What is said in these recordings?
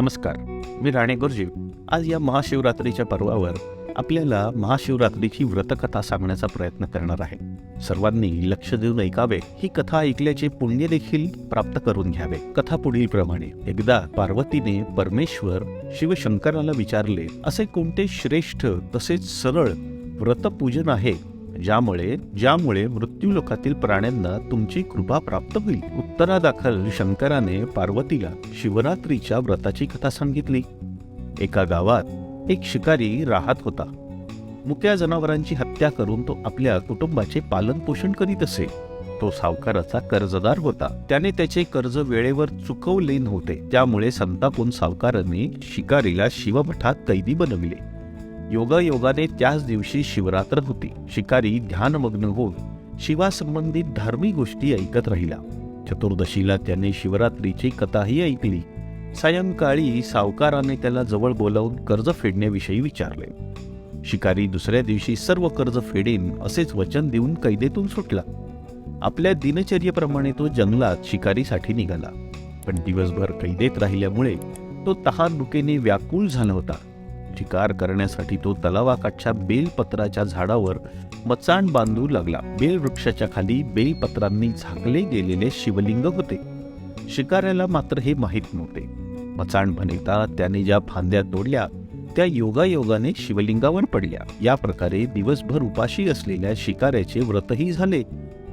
नमस्कार मी राणे गुरुजी. आज या महाशिवरात्रीच्या पर्वावर आपल्याला महाशिवरात्रीची व्रतकथा सांगण्याचा प्रयत्न करणार आहे. सर्वांनी लक्ष देऊन ऐकावे ही कथा ऐकल्याचे पुण्य देखील प्राप्त करून घ्यावे. कथा पुढील प्रमाणे एकदा पार्वतीने परमेश्वर शिवशंकराला विचारले असे कोणते श्रेष्ठ तसेच सरळ व्रतपूजन आहे ज्यामुळे ज्यामुळे मृत्यूलोकातील प्राण्यांना तुमची कृपा प्राप्त होईल. उत्तरादाखल शंकराने पार्वतीला शिवरात्रीच्या व्रताची कथा सांगितली. एका गावात एक शिकारी राहत होता. मुक्या जनावरांची हत्या करून तो आपल्या कुटुंबाचे पालन पोषण करीत असे. तो सावकाराचा कर्जदार होता. त्याने त्याचे कर्ज वेळेवर चुकवले नव्हते. त्यामुळे संतापून सावकाराने शिकारीला शिवमठात कैदी बनविले. योगायोगाने त्याच दिवशी शिवरात्र होती. शिकारी ध्यानमग्न होऊन शिवासंबंधित धार्मिक गोष्टी ऐकत राहिला. चतुर्दशीला त्याने शिवरात्रीची कथाही ऐकली. सायंकाळी सावकाराने त्याला जवळ बोलावून कर्ज फेडण्याविषयी विचारले. शिकारी दुसऱ्या दिवशी सर्व कर्ज फेडेन असेच वचन देऊन कैदेतून सुटला. आपल्या दिनचर्येप्रमाणे तो जंगलात शिकारीसाठी निघाला. पण दिवसभर कैदेत राहिल्यामुळे तो तहान व्याकुळ झाला होता. शिकार करण्यासाठी तो तलावाकाठच्या बेलपत्राच्या झाडावर मचाण बांधू लागला. बेल वृक्षाच्या खाली बेलपत्रांनी झाकले गेलेले शिवलिंग होते. शिकाऱ्याला मात्र हे माहीत नव्हते. मचाण बनवता त्याने ज्या फांद्या तोडल्या त्या योगायोगाने शिवलिंगावर पडल्या. या प्रकारे दिवसभर उपाशी असलेल्या शिकाऱ्याचे व्रतही झाले.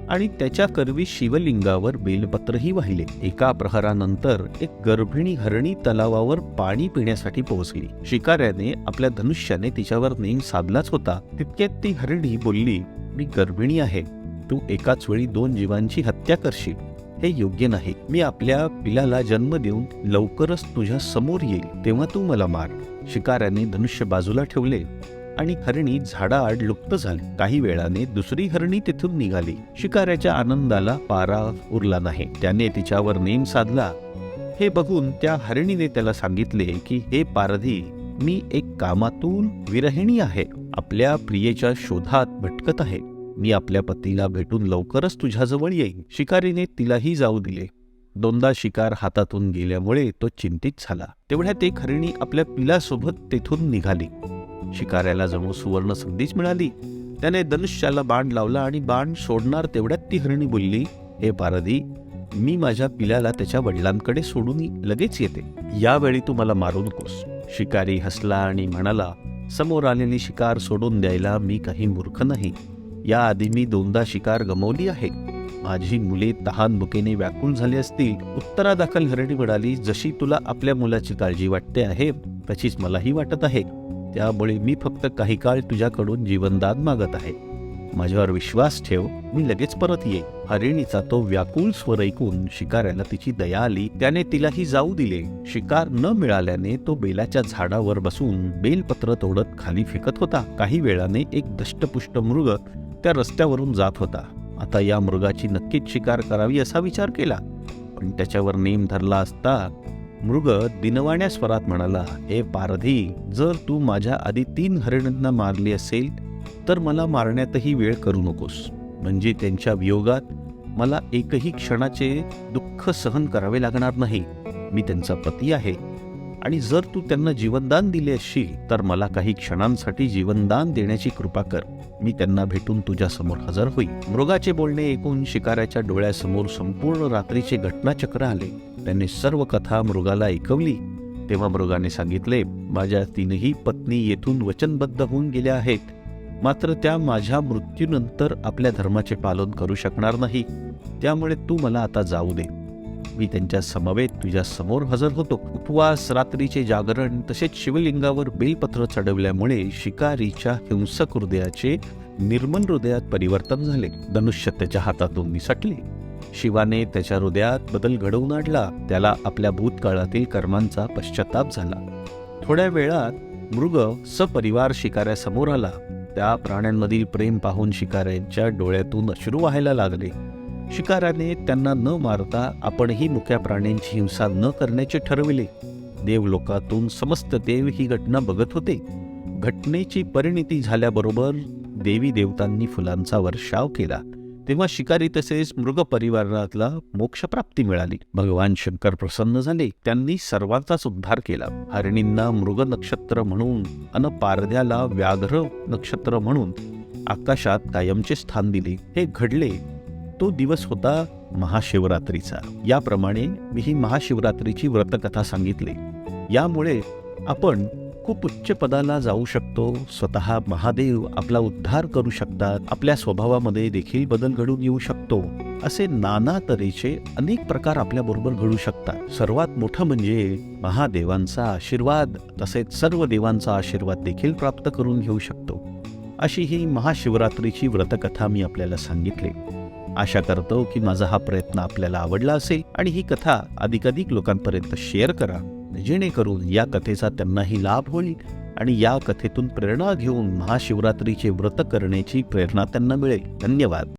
आणि त्याच्या करवी शिवलिंगावर बेलपत्रही वाहिले. एका प्रहरानंतर एक गर्भिणी हरणी तलावावर पाणी पिण्यासाठी पोहोचली. शिकाऱ्याने आपल्या धनुष्याने तिच्यावर नेम साधलाच होता. तितक्यात ती हरणी बोलली मी गर्भिणी आहे. तू एकाच वेळी दोन जीवांची हत्या करशील. हे योग्य नाही. मी आपल्या पिलाला जन्म देऊन लवकरच तुझ्या समोर येईल. तेव्हा तू मला मार. शिकाऱ्याने धनुष्य बाजूला ठेवले. आणि हरणी झाडाआड लुप्त झाली. काही वेळाने दुसरी हरणी तिथून निघाली. शिकाऱ्याच्या आनंदाला पारा उरला नाही. त्याने तिच्यावर नेम साधला. हे बघून त्या हरणीने त्याला सांगितले की हे पारधी मी एक कामातून विरहिणी आहे. आपल्या प्रियेच्या शोधात भटकत आहे. मी आपल्या पतीला भेटून लवकरच तुझ्याजवळ येईन. शिकारीने तिलाही जाऊ दिले. दोनदा शिकार हातातून गेल्यामुळे तो चिंतित झाला. तेवढ्यात एक हरिणी आपल्या पिलासोबत तेथून निघाली. शिकाऱ्याला जणू सुवर्ण संधीच मिळाली. त्याने धनुष्याला बाण लावला आणि बाण सोडणार तेवढ्यात ती हरिणी बोलली हे पारधी मी माझ्या पिल्याला त्याच्या वडिलांकडे सोडून लगेच येते. यावेळी तू मला मारू नकोस. शिकारी हसला आणि म्हणाला समोर आलेली शिकार सोडून द्यायला मी काही मूर्ख नाही. याआधी मी दोनदा शिकार गमावली आहे. माझी मुले तहान भुकेने व्याकुळ झाली असतील. उत्तरादाखल हरणी म्हणाली जशी तुला आपल्या मुलाची काळजी वाटते आहे तशीच मलाही वाटत आहे. त्यामुळे मी फक्त काही काळ तुझ्याकडून जीवनदान मागत आहे. माझ्यावर विश्वास ठेव मी लगेच परत येईन. हरिणीचा तो व्याकुळ स्वर ऐकून शिकाऱ्याला तिची दया आली. त्याने तिलाही जाऊ दिले. शिकार न मिळाल्याने तो बेलाच्या झाडावर बसून बेलपत्र तोडत खाली फेकत होता. काही वेळाने एक दष्टपुष्ट मृग त्या रस्त्यावरून जात होता. आता या मृगाची नक्कीच शिकार करावी असा विचार केला. पण त्याच्यावर नेम धरला असता मृग दिनवाण्या स्वरात म्हणाला हे पारधी जर तू माझ्या आधी तीन हरिणांना मारली असेल तर मला मारण्यातही वेळ करू नकोस. म्हणजे त्यांच्या वियोगात मला एकही क्षणाचे दुःख सहन करावे लागणार नाही. मी त्यांचा पती आहे. आणि जर तू त्यांना जीवनदान दिले असशील तर मला काही क्षणांसाठी जीवनदान देण्याची कृपा कर. मी त्यांना भेटून तुझ्यासमोर हजर होईल मृगाचे बोलणे ऐकून शिकाऱ्याच्या डोळ्यासमोर संपूर्ण रात्रीचे घटनाचक्र आले. त्याने सर्व कथा मृगाला ऐकवली. तेव्हा मृगाने सांगितले माझ्या तीनही पत्नी येथून वचनबद्ध होऊन गेल्या आहेत. मात्र त्या माझ्या मृत्यूनंतर आपल्या धर्माचे पालन करू शकणार नाही. त्यामुळे तू मला आता जाऊ दे. मी त्यांच्या समवेत तुझ्या समोर हजर होतो. उपवास रात्रीचे जागरण तसेच शिवलिंगावर बेलपत्र चढवल्यामुळे शिकारीच्या हिंसक हृदयाचे निर्मल हृदयात परिवर्तन झाले. धनुष्य त्याच्या हातातून निसटले. शिवाने त्याच्या हृदयात बदल घडवून आणला. त्याला आपल्या भूतकाळातील कर्मांचा पश्चाताप झाला. थोड्या वेळात मृग सपरिवार शिकाऱ्यासमोर आला. त्या प्राण्यांमधील प्रेम पाहून शिकाऱ्यांच्या डोळ्यातून अश्रू व्हायला लागले. शिकाराने त्यांना न मारता आपणही मुक्या प्राण्यांची हिंसा न करण्याचे ठरविले. देवलोकातून समस्त देव ही घटना बघत होते. घटनेची परिणिती झाल्याबरोबर देवी देवतांनी फुलांचा वर्षाव केला. तेव्हा शिकारी तसेच मृग परिवारातला मोक्षप्राप्ती मिळाली. भगवान शंकर प्रसन्न झाले. त्यांनी सर्वांचाच उद्धार केला. हरिणींना मृग नक्षत्र म्हणून अन पारध्याला व्याघ्र नक्षत्र म्हणून आकाशात कायमचे स्थान दिले. हे घडले तो दिवस होता महाशिवरात्रीचा. याप्रमाणे मी ही महाशिवरात्रीची व्रतकथा सांगितली. यामुळे आपण खूप उच्च पदाला जाऊ शकतो स्वतः महादेव आपला उद्धार करू शकतात आपल्या स्वभावामध्ये देखील बदल घडून येऊ शकतो असे नाना तऱ्हेचे अनेक प्रकार आपल्याबरोबर घडू शकतात. सर्वात मोठं म्हणजे महादेवांचा आशीर्वाद तसेच सर्व देवांचा आशीर्वाद देखील प्राप्त करून घेऊ शकतो. अशी ही महाशिवरात्रीची व्रतकथा मी आपल्याला सांगितली. आशा करतो की माझा हा प्रयत्न आपल्याला आवडला असेल आणि ही कथा अधिकाधिक लोकांपर्यंत शेअर करा जेणेकरून या कथेचा त्यांनाही लाभ होईल आणि या कथेतून प्रेरणा घेऊन महाशिवरात्रीचे व्रत करण्याची प्रेरणा त्यांना मिळेल. धन्यवाद.